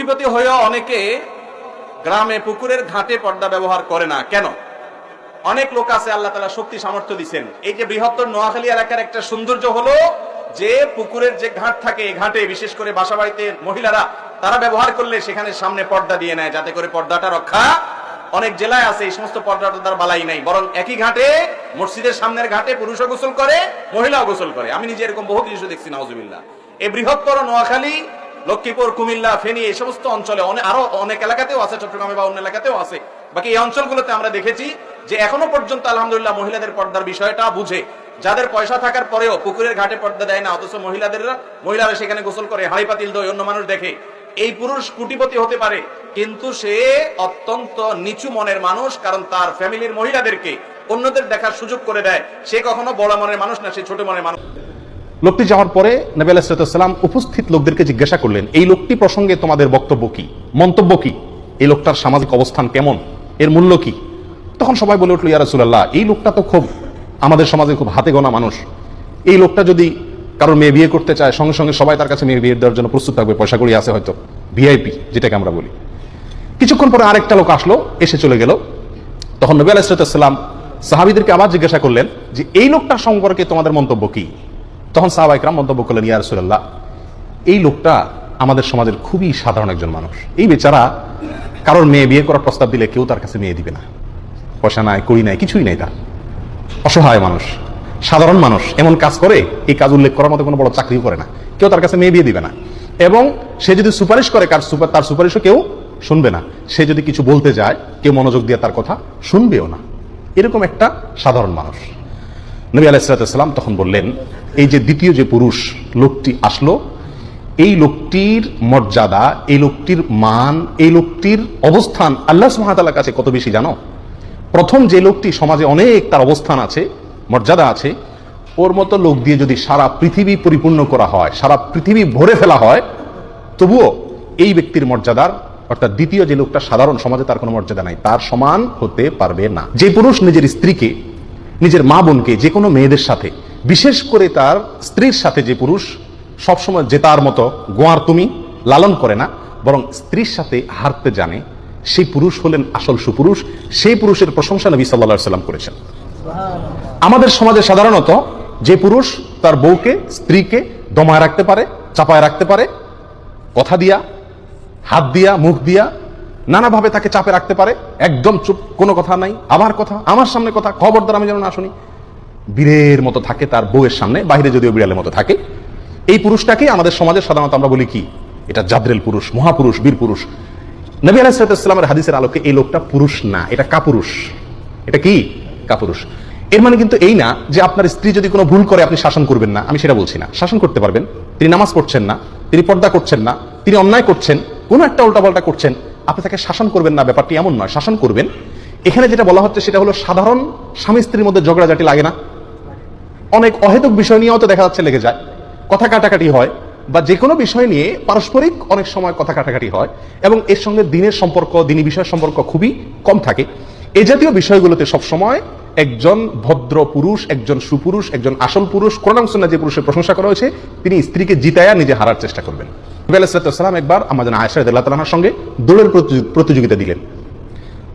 কোটিপতি হয়েও অনেকে গ্রামে পুকুরের ঘাটে পর্দা ব্যবহার করে না। কেন? অনেক লোক আছে, আল্লাহ তালা শক্তি সামর্থ্য দিচ্ছেন এই যে বৃহত্তর নোয়াখালী এলাকার একটা সৌন্দর্য হলো যে পুকুরের যে ঘাট থাকে ঘাটে, বিশেষ করে বাসা বাড়িতে মহিলারা, তারা ব্যবহার করলে সেখানে সামনে পর্দা দিয়ে নেয়, যাতে করে পর্দাটা রক্ষা অনেক জেলায় আছে, এই সমস্ত পর্দাটা তার বালাই নাই। বরং একই ঘাটে, মসজিদের সামনের ঘাটে পুরুষও গোসল করে, মহিলাও গোসল করে। আমি নিজে এরকম বহু দৃশ্য দেখছি, নাউজুবিল্লাহ। এই বৃহত্তর নোয়াখালী লক্ষ্মীপুর, কুমিল্লা, ফেনী, এই সমস্ত অঞ্চলে আরও অনেক এলাকাতেও আছে, চট্টগ্রামে বা অন্য এলাকাতেও আছে। বাকি এই অঞ্চলগুলোতে আমরা দেখেছি যে এখনও পর্যন্ত আলহামদুলিল্লাহ মহিলাদের পর্দার বিষয়টা বুঝে। যাদের পয়সা থাকার পরেও পুকুরের ঘাটে পর্দা দেয় না, অথচ মহিলাদের মহিলারা সেখানে গোসল করে, হাড়ি পাতিল দই অন্য মানুষ দেখে। এই পুরুষ কুটিপতি হতে পারে, কিন্তু সে অত্যন্ত নিচু মনের মানুষ, কারণ তার ফ্যামিলির মহিলাদেরকে অন্যদের দেখার সুযোগ করে দেয়। সে কখনো বড় মনের মানুষ না, সে ছোট মনের মানুষ। লোকটি যাওয়ার পরে নবী আলাইসালাম উপস্থিত লোকদেরকে জিজ্ঞাসা করলেন, এই লোকটি প্রসঙ্গে তোমাদের বক্তব্য কি? মন্তব্য কি? এই লোকটার সামাজিক অবস্থান কেমন? এর মূল্য কি? তখন সবাই বলে উঠল, ইয়া রাসূলুল্লাহ, এই লোকটা তো খুব, আমাদের সমাজে খুব হাতে গোনা মানুষ। এই লোকটা যদি কারোর মেয়ে বিয়ে করতে চায়, সঙ্গে সঙ্গে সবাই তার কাছে মেয়ে বিয়ে দেওয়ার জন্য প্রস্তুত থাকবে, পয়সা করি আছে হয়তো, ভিআইপি, যেটাকে আমরা বলি। কিছুক্ষণ পরে আরেকটা লোক আসলো, এসে চলে গেল। তখন নবী আলাইসালাম সাহাবিদেরকে আবার জিজ্ঞাসা করলেন যে, এই লোকটার সম্পর্কে তোমাদের মন্তব্য কি? তখন সাহাবাইকরাম মন্তব্য করলেন, ইয়া রাসূলুল্লাহ, এই লোকটা আমাদের সমাজের খুবই সাধারণ একজন মানুষ। এই বেচারা কারোর মেয়ে বিয়ে করার প্রস্তাব দিলে কেউ তার কাছে মেয়ে দিবে না। পয়সা নাই করি নাই, কিছুই নাই তার। অসহায় মানুষ, সাধারণ মানুষ, এমন কাজ করে, এই কাজ উল্লেখ করার মতো কোনো বড় চাকরিও করে না। কেউ তার কাছে মেয়ে বিয়ে দিবে না। এবং সে যদি সুপারিশ করে, কার সুপার, তার সুপারিশও কেউ শুনবে না। সে যদি কিছু বলতে যায়, কেউ মনোযোগ দিয়ে তার কথা শুনবেও না। এরকম একটা সাধারণ মানুষ। নবী আলাইসালাম তখন বললেন এই যে দ্বিতীয় যে পুরুষ লোকটি আসলো, এই লোকটির মর্যাদা, এই লোকটির মান, এই লোকটির অবস্থান আল্লাহ সুহাতালার কাছে কত বেশি জানো? প্রথম যে লোকটি সমাজে অনেক তার অবস্থান আছে, মর্যাদা আছে, ওর মতো লোক দিয়ে যদি সারা পৃথিবী পরিপূর্ণ করা হয়, সারা পৃথিবী ভরে ফেলা হয়, তবুও এই ব্যক্তির মর্যাদার, অর্থাৎ দ্বিতীয় যে লোকটা সাধারণ সমাজে তার কোনো মর্যাদা নাই, তার সমান হতে পারবে না। যে পুরুষ নিজের স্ত্রীকে, নিজের মা বোনকে, যে কোনো মেয়েদের সাথে বিশেষ করে তার স্ত্রীর সাথে যে পুরুষ সবসময় জেতার মতো গোয়ার তুমি লালন করে না, বরং স্ত্রীর সাথে হারতে জানে, সেই পুরুষ হলেন আসল সুপুরুষ, সেই পুরুষের প্রশংসা নবী সাল্লা সাল্লাম করেছেন। আমাদের সমাজে সাধারণত যে পুরুষ তার বউকে, স্ত্রীকে দমায় রাখতে পারে, চাপায় রাখতে পারে, কথা দিয়া, হাত দিয়া, মুখ দিয়া, নানাভাবে তাকে চাপে রাখতে পারে, একদম চুপ, কোনো কথা নাই আমার কথা, আমার সামনে কথা, খবরদার আমি যেন না শুনি বীরের মতো থাকে তার বউয়ের সামনে বাইরে যদিও বিড়ালের মতো থাকে। এই পুরুষটাকে আমাদের সমাজে সাধারণত আমরা বলি কি? এটা জাদ্রেল পুরুষ, মহাপুরুষ, বীর পুরুষ। নবী আলাইসালামের হাদিসের আলোকে এই লোকটা পুরুষ না, এটা কাপুরুষ। এটা কি? কাপুরুষ। এর মানে কিন্তু এই না যে আপনার স্ত্রী যদি কোনো ভুল করে আপনি শাসন করবেন না, আমি সেটা বলছি না। শাসন করতে পারবেন। তিনি নামাজ পড়ছেন না, তিনি পর্দা করছেন না, তিনি অন্যায় করছেন, কোনো একটা উল্টাপাল্টা করছেন, আপনি তাকে শাসন করবেন না, ব্যাপারটি এমন নয়, শাসন করবেন। এখানে যেটা বলা হচ্ছে সেটা হলো সাধারণ স্বামী স্ত্রীর মধ্যে ঝগড়াঝাটি লাগে না। অনেক অহেতুক বিষয় নিয়েও তো দেখা যাচ্ছে লেগে যায়। কথা কাটাকাটি হয়, বা যে কোনো বিষয় নিয়ে পারস্পরিক অনেক সময় কথা কাটাকাটি হয়, এবং এর সঙ্গে দিনের সম্পর্ক, দিনী বিষয়ের সম্পর্ক খুবই কম থাকে। এই জাতীয় বিষয়গুলোতে সবসময় একজন ভদ্র পুরুষ, একজন সুপুরুষ, একজন আসল পুরুষ, কোরআন যে পুরুষের প্রশংসা করা হয়েছে, তিনি স্ত্রীকে জিতায়া নিজে হারার চেষ্টা করবেন। সালাম একবার আমাদের আয়সাদ আল্লাহ তালাহার সঙ্গে দৌড়ের প্রতিযোগিতা দিলেন।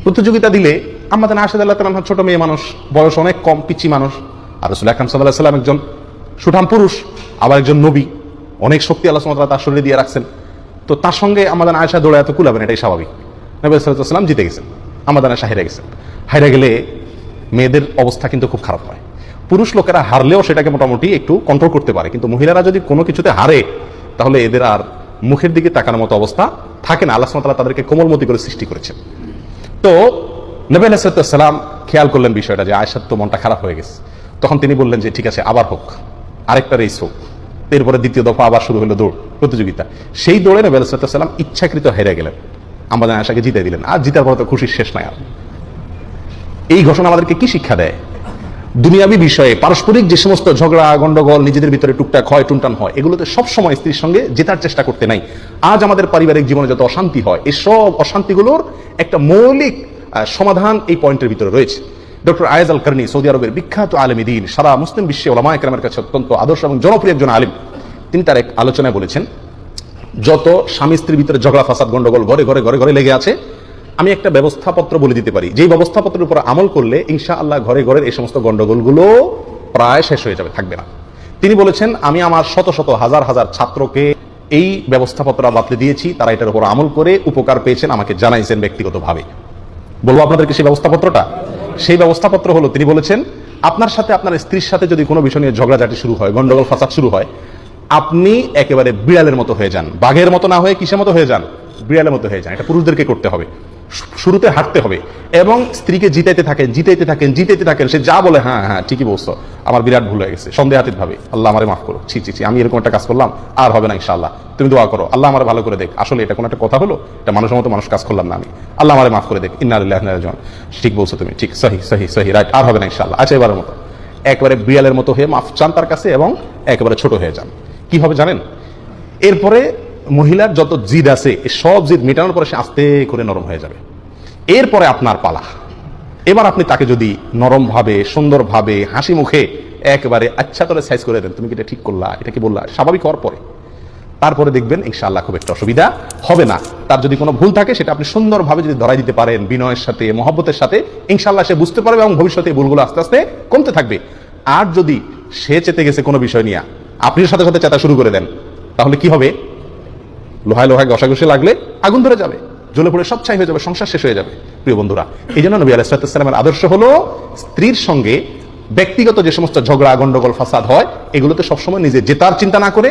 প্রতিযোগিতা দিলে আমাদের আশাদ আল্লাহ তালাম ছোট মেয়ে মানুষ, বয়স অনেক কম পিচি মানুষ আর রসুল আকরাম সাল্লাহ সাল্লাম একজন সুঠাম পুরুষ, আবার একজন নবী। অনেক শক্তি আল্লাহ সুমাত তার শরীরে দিয়ে রাখছেন। তো তার সঙ্গে আমাদের আয়সা দৌড়ে এত কুলাবেন, এটাই স্বাভাবিক। নবী সাল্লাম জিতে গেছেন, আমাদের আয়সা হেরে গেছেন। হেরে গেলে মেয়েদের অবস্থা কিন্তু খুব খারাপ হয়। পুরুষ লোকেরা হারলেও সেটাকে মোটামুটি একটু কন্ট্রোল করতে পারে। কিন্তু মহিলারা যদি কোনো কিছুতে হারে, তাহলে এদের আর মুখের দিকে তাকানোর মতো অবস্থা থাকে না। আল্লাহ সুমাতাল্লাহ তাদেরকে কোমলমতি করে সৃষ্টি করেছেন। তো নবী আলাইসালাম খেয়াল করলেন বিষয়টা যে আয়সার তো মনটা খারাপ হয়ে গেছে। তখন তিনি বললেন যে, ঠিক আছে, আবার হোক। আরেকটা রেস হোক। এরপরে দ্বিতীয় দফা আবার শুরু হলো দৌড়, প্রতিযোগিতা। সেই দৌড়ে নবী আলাইসালাম ইচ্ছাকৃত হেরে গেলেন। আমাদের আয়সাকে জিতে দিলেন। আর জিতার পর তো খুশির শেষ নাই আর। এই ঘটনা আমাদেরকে কি শিক্ষা দেয়? দুনিয়াবী বিষয়ে পারস্পরিক যে সমস্ত ঝগড়া, গন্ডগোল, নিজেদের ভিতরে টুকটাক হয়, টুনটান হয়, এগুলোতে সবসময় স্ত্রীর সঙ্গে জেতার চেষ্টা করতে নাই। আজ আমাদের পারিবারিক জীবনে যত অশান্তি হয় এই সব অশান্তিগুলোর একটা মৌলিক সমাধান এই পয়েন্টের ভিতরে রয়েছে। ডক্টর আয়েজ আল কারনি সৌদি আরবের বিখ্যাত আলমী দিন, সারা মুসলিম বিশ্বে ওলামা একরামের কাছে অত্যন্ত আদর্শ এবং জনপ্রিয় একজন আলিম। তিনি তার এক আলোচনায় বলেছেন, যত স্বামী স্ত্রীর ভিতরে ঝগড়া, ফাসাদ, গন্ডগোল ঘরে ঘরে ঘরে ঘরে লেগে আছে, আমি একটা ব্যবস্থাপত্র বলে দিতে পারি। যেই ব্যবস্থাপত্রের উপর আমল করলে ইনশা আল্লাহ ঘরে ঘরের এই সমস্ত গন্ডগোলগুলো প্রায় শেষ হয়ে যাবে, থাকবে না। তিনি বলেছেন, আমি আমার শত শত, হাজার হাজার ছাত্রকে এই ব্যবস্থাপত্র বাতলে দিয়েছি, তারা এটার উপর আমল করে উপকার পেয়েছেন, আমাকে জানাইছেন ব্যক্তিগতভাবে। বলব আপনাদেরকে সেই ব্যবস্থাপত্রটা? সেই ব্যবস্থাপত্র হলো, তিনি বলেছেন, আপনার সাথে আপনার স্ত্রীর সাথে যদি কোনো বিষয় নিয়ে ঝগড়াঝাটি শুরু হয়, গন্ডগোল, ফাসাদ শুরু হয়, আপনি একেবারে বিড়ালের মতো হয়ে যান। বাঘের মতো না হয়ে কিসের মতো হয়ে যান? বিড়ালের মতো হয়ে যান। এটা পুরুষদেরকে করতে হবে। শুরুতে হাঁটতে হবে। এবং স্ত্রীকে জিতাইতে থাকেন জিতাইতে থাকেন জিতাইতে থাকেন, সে যা বলে হ্যাঁ হ্যাঁ ঠিকই বলছো। আমার বিরাট ভুল হয়ে গেছে সন্দেহাতীত ভাবে আল্লাহ আমারে মাফ করো ছি ছি ছি, আমি এরকম একটা কাজ করলাম, আর হবে না ইনশাআল্লাহ। তুমি দোয়া করো, আল্লাহ আমার ভালো করে দেখ। আসলে এটা কোনো একটা কথা হলো, এটা মানুষের মতো মানুষ কাজ করলাম না আমি। আল্লাহ আমারে মাফ করে দেখ। ইন্নালিল্লাহ ঠিক বলছো তুমি, ঠিক, সহি সহি সহি, রাইট, আর হবে না ইনশাআল্লাহ। আচ্ছা এবারের মতো। একবারে বিড়ালের মতো হয়ে মাফ চান তার কাছে এবং একেবারে ছোট হয়ে যান। কি হবে জানেন? এরপরে মহিলার যত জিদ আছে সব জিদ মেটানোর পরে সে আস্তে করে নরম হয়ে যাবে। এরপরে আপনার পালা। এবার আপনি তাকে যদি নরম ভাবে সুন্দর ভাবে হাসি মুখে একেবারে আচ্ছা করে সাইজ করে দেন, তুমি কি এটা ঠিক করলা? এটা কি বললা? স্বাভাবিক হওয়ার পরে। তারপরে দেখবেন, ইনশাআল্লাহ খুব একটা অসুবিধা হবে না। তার যদি কোনো ভুল থাকে, সেটা আপনি সুন্দরভাবে যদি ধরাই দিতে পারেন, বিনয়ের সাথে, মহব্বতের সাথে, ইনশাআল্লাহ সে বুঝতে পারবে এবং ভবিষ্যতে ভুলগুলো আস্তে আস্তে কমতে থাকবে। আর যদি সে চেতে গেছে কোনো বিষয় নিয়ে, আপনি সাথে সাথে চেতা শুরু করে দেন, তাহলে কি হবে? লোহায় লোহায় ঘষাঘষি লাগলে আগুন ধরে যাবে, জ্বলে পড়ে সব ছাই হয়ে যাবে, সংসার শেষ হয়ে যাবে। প্রিয় বন্ধুরা এই জন্য নবী আলাইসালামের আদর্শ হলো স্ত্রীর সঙ্গে ব্যক্তিগত যে সমস্ত ঝগড়া, গন্ডগোল, ফাসাদ হয়, এগুলোতে সবসময় নিজে জেতার চিন্তা না করে